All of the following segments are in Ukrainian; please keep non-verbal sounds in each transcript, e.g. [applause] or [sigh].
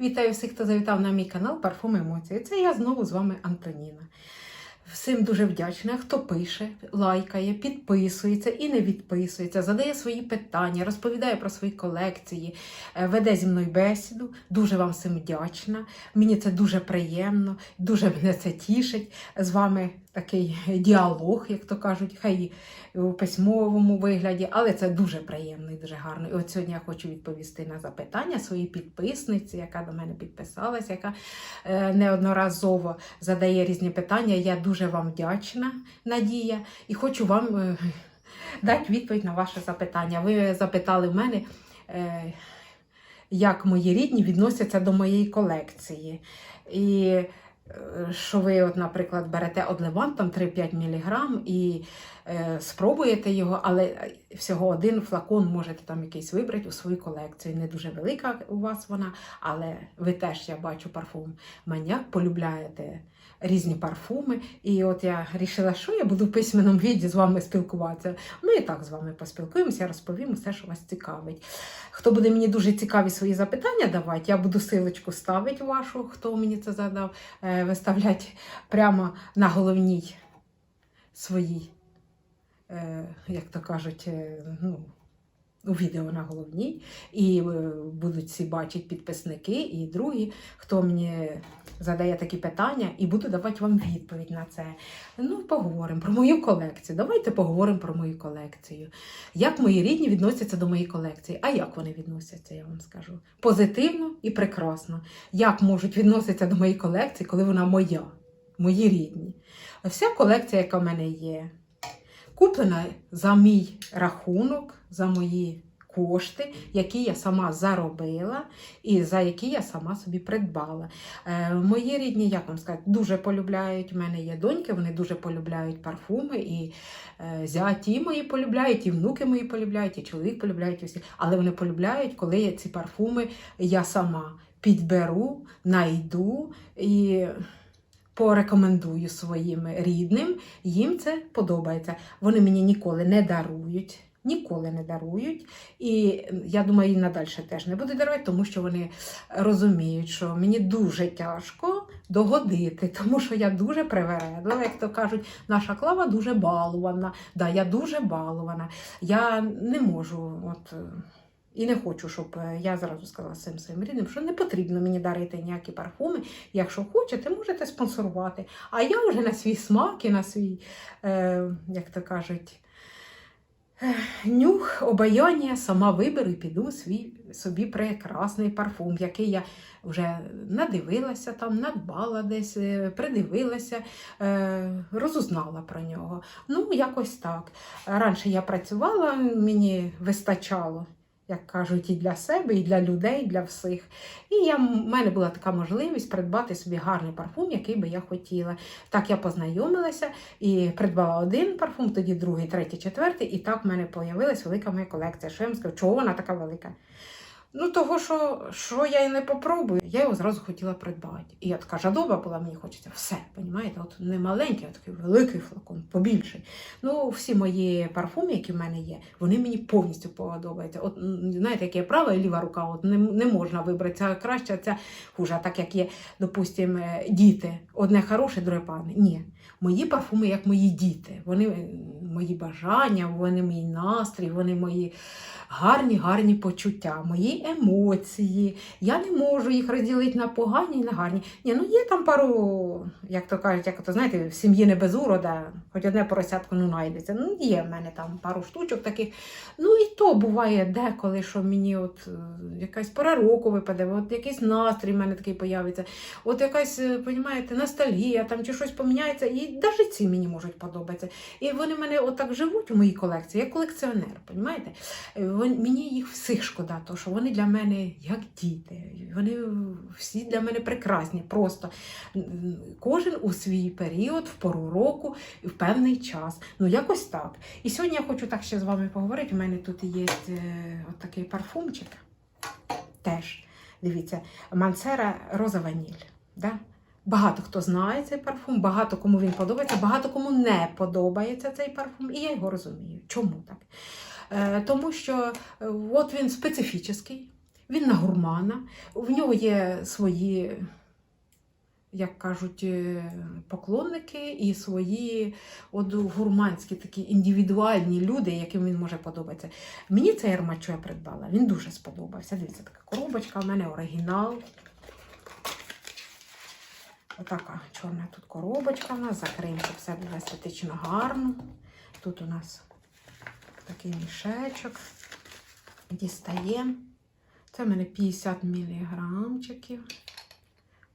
Вітаю всіх, хто завітав на мій канал Парфум Емоції. Це я знову з вами Антоніна. Всім дуже вдячна, хто пише, лайкає, підписується і не відписується, задає свої питання, розповідає про свої колекції, е, веде зі мною бесіду. Дуже вам всім вдячна. Мені це дуже приємно, дуже мене це тішить. З вами такий діалог, як то кажуть, хай у письмовому вигляді, але це дуже приємно і дуже гарно. І от сьогодні я хочу відповісти на запитання своїй підписниці, яка до мене підписалась, яка е, неодноразово задає різні питання. Я дуже вам вдячна, Надія, і хочу вам е, дати відповідь на ваше запитання. Ви запитали в мене. Е, як мої рідні відносяться до моєї колекції. І що ви, от, наприклад, берете одливан, там 3-5 мг і е, спробуєте його, але всього один флакон можете там якийсь вибрати у свою колекцію. Не дуже велика у вас вона, але ви теж, я бачу, парфум маньяк, полюбляєте різні парфуми. І от я вирішила, що я буду в письменному віді з вами спілкуватися. Ми і так з вами поспілкуємося, розповім все, що вас цікавить. Хто буде мені дуже цікаві свої запитання давати, я буду силочку ставити вашу, хто мені це задав, е, виставляти прямо на головній своїй, е, як то кажуть, е, ну, у відео на головній. І е, будуть всі бачити підписники і другі, хто мені задає такі питання, і буду давати вам відповідь на це. Ну, поговоримо про мою колекцію. Давайте поговоримо про мою колекцію. Як мої рідні відносяться до моєї колекції? А як вони відносяться, я вам скажу. Позитивно і прекрасно. Як можуть відноситися до моєї колекції, коли вона моя, мої рідні? Вся колекція, яка в мене є, куплена за мій рахунок, за мої кошти, які я сама заробила і за які я сама собі придбала. Е, мої рідні, як вам сказати, дуже полюбляють. У мене є доньки, вони дуже полюбляють парфуми, і е, зяті мої полюбляють, і внуки мої полюбляють, і чоловік полюбляють і всі. Але вони полюбляють, коли ці парфуми я сама підберу, найду і. Порекомендую своїм рідним, їм це подобається. Вони мені ніколи не дарують, ніколи не дарують. І я думаю, і надалі теж не будуть дарувати, тому що вони розуміють, що мені дуже тяжко догодити, [laughs] тому що я дуже привередлива, як то кажуть, наша клава дуже балована. Да, я дуже балована. Я не можу. от... І не хочу, щоб е, я зразу сказала всім своїм рідним, що не потрібно мені дарити ніякі парфуми. Якщо хочете, можете спонсорувати. А я вже на свій смак і на свій, е, як то кажуть, е, нюх, обаяння сама виберу і піду свій собі прекрасний парфум, який я вже надивилася, там, надбала десь, е, придивилася, е, розузнала про нього. Ну, якось так. Раніше я працювала, мені вистачало як кажуть, і для себе, і для людей, і для всіх. І я, в мене була така можливість придбати собі гарний парфум, який би я хотіла. Так я познайомилася і придбала один парфум, тоді другий, третій, четвертий, і так в мене з'явилася велика моя колекція. Що я вам скажу, чого вона така велика? Ну, того, що, що я і не попробую, я його зразу хотіла придбати. І я така жадоба була, мені хочеться все, розумієте? От не маленький, а такий великий флакон, побільший. Ну, всі мої парфуми, які в мене є, вони мені повністю подобаються. От знаєте, яке право і ліва рука, от не, не можна вибрати ця краща, ця хуже. Так як є, допустимо, е, діти, одне хороше, друге пане. Ні. Мої парфуми як мої діти. Вони е, мої бажання, вони мій настрій, вони мої гарні, гарні почуття, мої емоції. Я не можу їх розділити на погані і на гарні. Ні, ну є там пару, як то кажуть, як то знаєте, в сім'ї не без урода, хоч одне поросятко ну знайдеться. Ну, є в мене там пару штучок таких. Ну і то буває деколи, що мені от е, якась пора року випаде, от якийсь настрій в мене такий появиться, от якась, е, понімаєте, ностальгія там чи щось поміняється, і навіть ці мені можуть подобатися. І вони в мене отак живуть у моїй колекції, я колекціонер, понімаєте? Е, Мені їх всіх шкода, тому що вони для мене як діти. Вони всі для мене прекрасні. Просто кожен у свій період, в пору року, в певний час. Ну, якось так. І сьогодні я хочу так ще з вами поговорити. У мене тут є е, такий парфумчик. Теж, дивіться, Мансера Роза Ваніль. Да? Багато хто знає цей парфум, багато кому він подобається, багато кому не подобається цей парфум, і я його розумію. Чому так? Е, тому що е, от він специфічний, Він на гурмана, в нього є свої, як кажуть, е, поклонники і свої от, гурманські такі індивідуальні люди, яким він може подобатися. Мені цей аромат, що я придбала, він дуже сподобався. Дивіться, така коробочка, в мене оригінал. Отака чорна тут коробочка в нас, закриємо, щоб все було естетично гарно. Тут у нас такий мішечок. Дістаємо. Це в мене 50 міліграмчиків.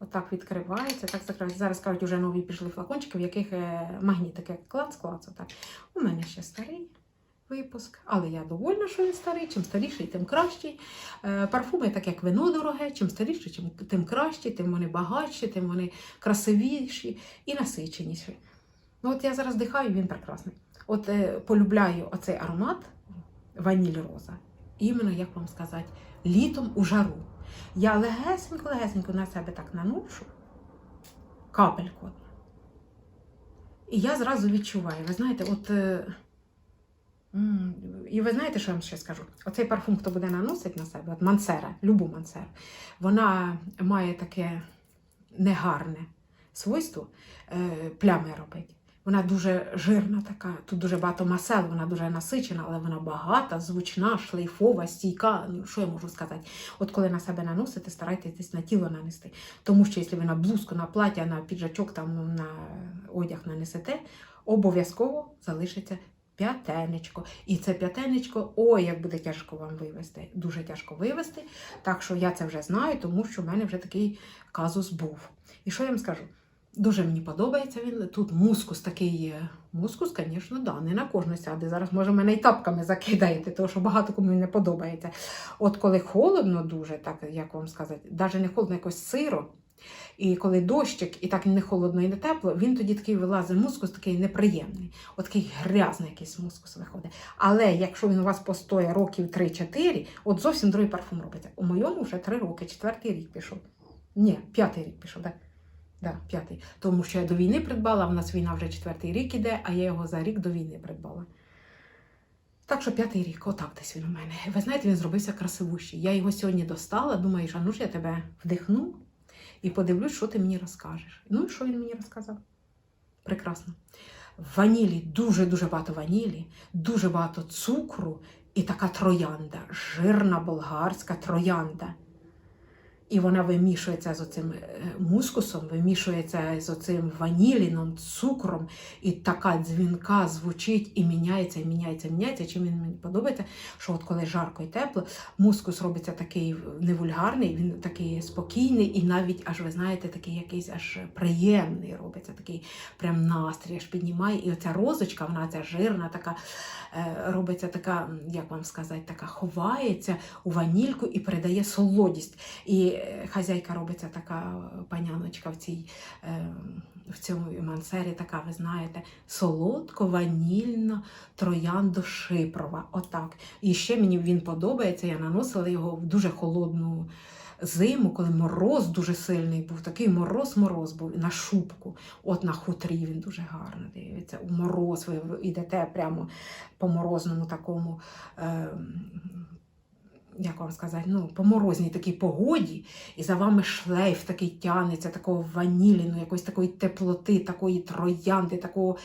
Отак відкривається, так закривається. Зараз кажуть, вже нові пішли флакончики, в яких е, магнітики клац, клац. У мене ще старий випуск, але я довольна, що він старий. Чим старіший, тим кращий. Е, Парфуми, так як вино дороге, чим старіше, тим кращі, тим вони багатші, тим вони красивіші і насиченіші. Ну, от я зараз дихаю, він прекрасний. От е, полюбляю оцей аромат ваніль роза. Іменно, як вам сказати, літом у жару. Я легесенько-легесенько на себе так наношу капельку. І я зразу відчуваю, ви знаєте, от. І ви знаєте, що я вам ще скажу? Оцей парфум, хто буде наносити на себе, от мансера, любу мансеру, вона має таке негарне свойство е, плями робить. Вона дуже жирна така, тут дуже багато масел, вона дуже насичена, але вона багата, звучна, шлейфова, стійка. Ну, що я можу сказати? От коли на себе наносите, старайтесь на тіло нанести. Тому що якщо ви на блузку, на плаття, на піджачок, там на одяг нанесете, обов'язково залишиться п'ятенечко. І це п'ятенечко, ой, як буде тяжко вам вивести. Дуже тяжко вивести. Так що я це вже знаю, тому що в мене вже такий казус був. І що я вам скажу? Дуже мені подобається він. Тут мускус такий є. Мускус, звісно, да, не на кожну сяде. Зараз, може, мене і тапками закидаєте, тому що багато кому не подобається. От коли холодно дуже, так як вам сказати, навіть не холодно, якось сиро. І коли дощик, і так не холодно і не тепло, він тоді такий вилазить мускус, такий неприємний. От такий грязний якийсь мускус виходить. Але якщо він у вас постоє років 3-4, от зовсім другий парфум робиться. У моєму вже 3 роки, четвертий рік пішов. Ні, п'ятий рік пішов, так. Да, п'ятий. Тому що я до війни придбала, в нас війна вже четвертий рік іде, а я його за рік до війни придбала. Так що п'ятий рік, отак десь він у мене. Ви знаєте, він зробився красивущий. Я його сьогодні достала, думаю, а ну ж я тебе вдихну і подивлюсь, що ти мені розкажеш. Ну і що він мені розказав? Прекрасно. Ванілі дуже-дуже багато ванілі, дуже багато цукру і така троянда, жирна болгарська троянда. І вона вимішується з оцим е, мускусом, вимішується з оцим ваніліном, цукром, і така дзвінка звучить і міняється, і міняється, і міняється. Чим він мені подобається, що от коли жарко і тепло, мускус робиться такий не вульгарний, він такий спокійний, і навіть аж ви знаєте, такий якийсь аж приємний робиться, такий прям настрій аж піднімає. І оця розочка, вона ця жирна, така е, робиться така, як вам сказати, така ховається у ванільку і передає солодість. І хазяйка робиться така е, паняночка в цій е, в цьому мансері, така, ви знаєте, солодко-ванільна трояндо шипрова. Отак. І ще мені він подобається. Я наносила його в дуже холодну зиму, коли мороз дуже сильний був. Такий мороз-мороз був на шубку. От на хутрі він дуже гарно дивиться. У мороз ви йдете прямо по морозному такому. Е, як вам сказати, ну, по морозній такій погоді, і за вами шлейф такий тянеться, такого ваніліну, якоїсь такої теплоти, такої троянди, такого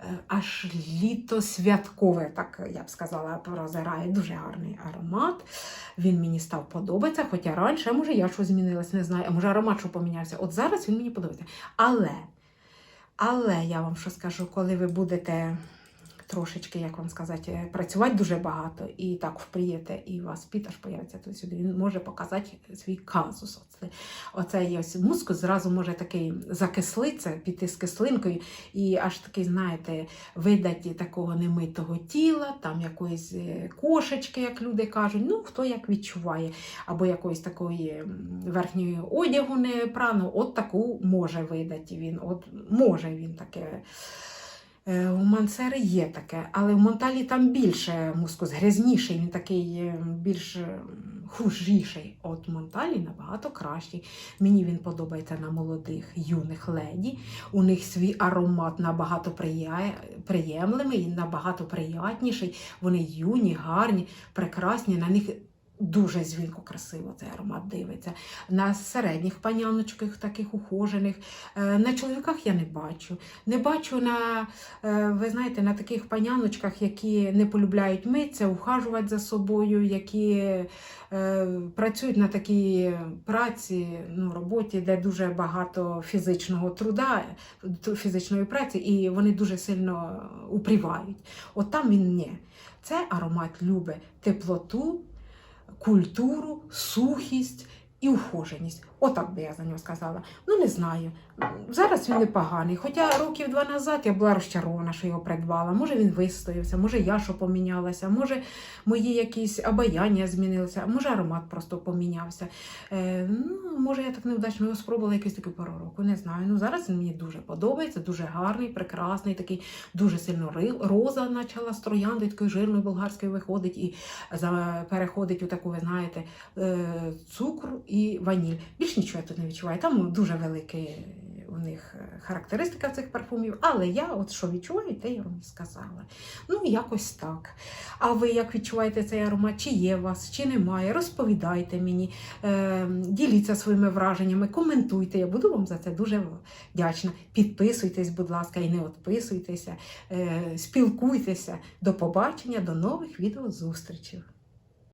е, аж літо святкове, так я б сказала, прозирає. Дуже гарний аромат. Він мені став подобатися, хоча раніше, може, я щось змінилась, не знаю, а може аромат що помінявся. От зараз він мені подобається. Але, але я вам що скажу, коли ви будете трошечки, як вам сказати, працювати дуже багато і так впрієте, і у вас піт аж появиться тут сюди. Він може показати свій казус. Оце, оцей ось мускус зразу може такий закислитися, піти з кислинкою, і аж такий, знаєте, видаті такого немитого тіла, там якоїсь е, кошечки, як люди кажуть, ну хто як відчуває, або якоїсь такої верхньої одягу не прано, от таку може видати він. От може він таке. Е, У Мансери є таке, але в Монталі там більше мускус, грязніший, він такий е, більш е, хужіший. От Монталі набагато кращий. Мені він подобається на молодих юних леді. У них свій аромат набагато приємливий, набагато приятніший. Вони юні, гарні, прекрасні. На них Дуже дзвінко красиво цей аромат дивиться. На середніх паняночках, таких ухожених. Е, На чоловіках я не бачу. Не бачу на, е, ви знаєте, на таких паняночках, які не полюбляють митися, ухажувати за собою, які е, працюють на такій праці, ну, роботі, де дуже багато фізичного труда, фізичної праці, і вони дуже сильно упрівають. От там він ні. Це аромат любить теплоту, культуру, сухість і ухоженість. Отак би я за нього сказала. Ну, не знаю. Зараз він непоганий. Хоча років два назад я була розчарована, що його придбала. Може він вистоявся, може я що помінялася, може мої якісь обаяння змінилися, може аромат просто помінявся. Е, ну, може, я так невдачно його спробувала якийсь такий пару року. Не знаю. Ну зараз він мені дуже подобається, дуже гарний, прекрасний, такий дуже сильно роза почала з троянди, такої жирної болгарської виходить і переходить у таку, ви знаєте, е, цукру і ваніль. Більш нічого я тут не відчуваю. Там дуже великі у них е, характеристика цих парфумів, але я от що відчуваю, те я вам сказала. Ну, якось так. А ви як відчуваєте цей аромат? Чи є у вас, чи немає? Розповідайте мені, е, діліться своїми враженнями, коментуйте. Я буду вам за це дуже вдячна. Підписуйтесь, будь ласка, і не відписуйтеся, е, спілкуйтеся. До побачення, до нових відеозустрічей.